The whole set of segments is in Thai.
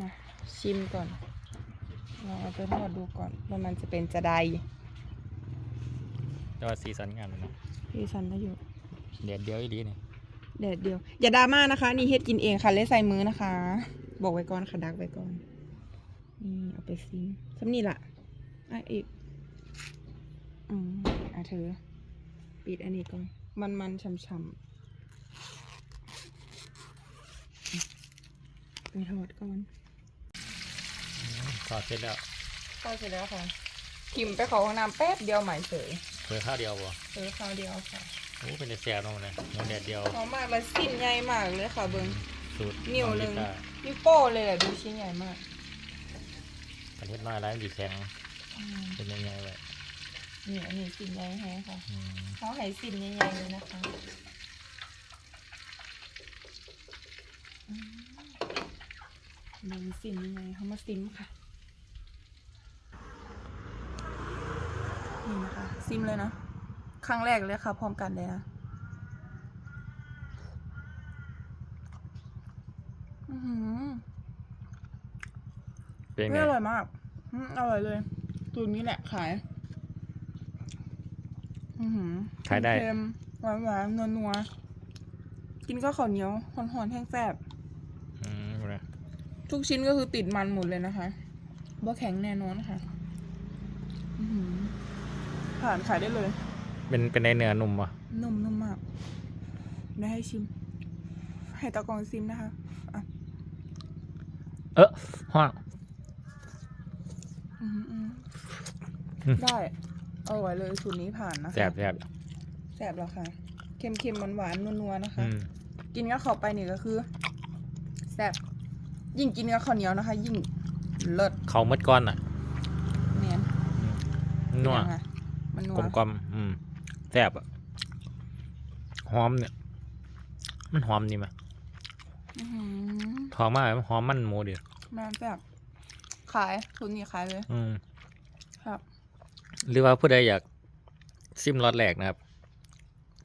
มาชิมก่อนลองเอาไปทอดดูก่อนว่ามันจะเป็นจะไดแต่ว่าสีสันงามเลยนะพี่สันได้อยู่แดดเดียวอีดีนี่แดดเดียว อย่าดราม่านะคะ นี่เฮ็ดกินเองค่ะเลยใส่มือนะคะ บอกไว้ก่อนค่ะดักไว้ก่อน นี่เอาไปซิมสำนี่ล่ะอะอีก อืมอะเธอ ปิดอันนี้ก่อน มันมันๆช่ำๆ ไปทอดก่อนทอดเสร็จแล้วทอดเสร็จแล้วค่ะทิมไปเขาห้องน้ำแป๊บเดียวใหม่เสยเพื่อข้าวเดียวบ่เออข้าวเดียวค่ะโอ้เป็นแต่แซ่บเนาะนะน้องแดดเดียวหอมมากและสิ้นใหญ่มากเลยค่ะเบิ้งสูตรนิ้วองหนึ่งลิต้านิ้วโป้เลยแหละดูชิ้นใหญ่มากประเทศน้อยร้ายมันดีแข็งอืมเป็นยังไงไว้นี่อันนี้สิ้นใหญ่แฮะค่ะอืมเขาให้สิ้นใหญ่ๆเลยนะคะอื มมันสิ้นยังไงเขามาซิมค่ะ นี่นะคะ ซิมเลยนะ ครั้งแรกเลยค่ะ พร้อมกันเลยนะอือหือเป็นไงไม่อร่อยมากอืมอร่อยเลยตูนนี้แหละขายอือหือขายได้เค็มๆหวานหวานนัวนัวๆกินก็ข้าวเหนียวหอนหอนๆแห้งแซ่บอืมดูนะ ทุกชิ้นก็คือติดมันหมดเลยนะคะบ่แข็งแน่นอนค่ะอือหือผ่านขายได้เลย เป็นเป็นในเนื้อนุ่มป่ะนุ่มนุ่มมากได้ให้ชิม ให้ตะกองซิมนะคะอะเออห้องอือหืออืออืมได้อร่อยเลยสูตรนี้ผ่านนะคะแซ่บแซ่บแซ่บแล้วค่ะ เค็มเค็มหวานหวานๆนัวๆนะคะอืมกินกับข้าวไปนี่ก็คือแซ่บ ยิ่งกินกับข้าวเหนียวนะคะ ยิ่งเลิศเขาเมื่อก้อนอะเนียนนัวเป็นไงคะมันนัวกลมกลมๆอืมแซ่บอะหอมเนี่ย มันหอมนี่มั้ยอื้อหือหอมมากเลยหอมมันหมูเดียวแม่นแซ่บขายทุนนี้ขายเลย อืมครับ หรือว่าผู้ใดอยากซิมรอดแรกนะครับ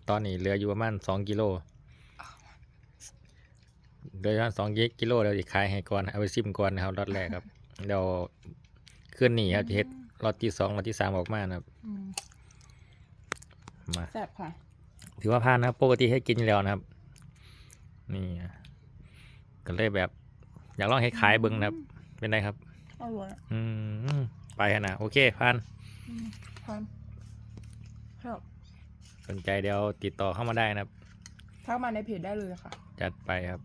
ตอนนี้เหลืออยู่ประมาณสองกิโล เหลือประมาณสองกิโลเดี๋ยวจะขายให้ก่อนเอาไปซิมก่อนนะครับรอดแรกครับเดี๋ยวคืนนี้ครับจะเฮ็ดรอดที่สองรอดที่สามออกมานะครับอืมมาแซ่บค่ะถือว่าผ่านนะครับปกติให้กินอยู่แล้วนะครับ นี่ก็เลยแบบ อยากลองให้ขายเบิ้งนะครับ เป็นไรครับ อร่อยอืมไปขนาดโอเคผ่านอืมพร้อมครับสนใจเดี๋ยวติดต่อเข้ามาได้นะครับ ทักมาในเพจได้เลยค่ะ จัดไปครับ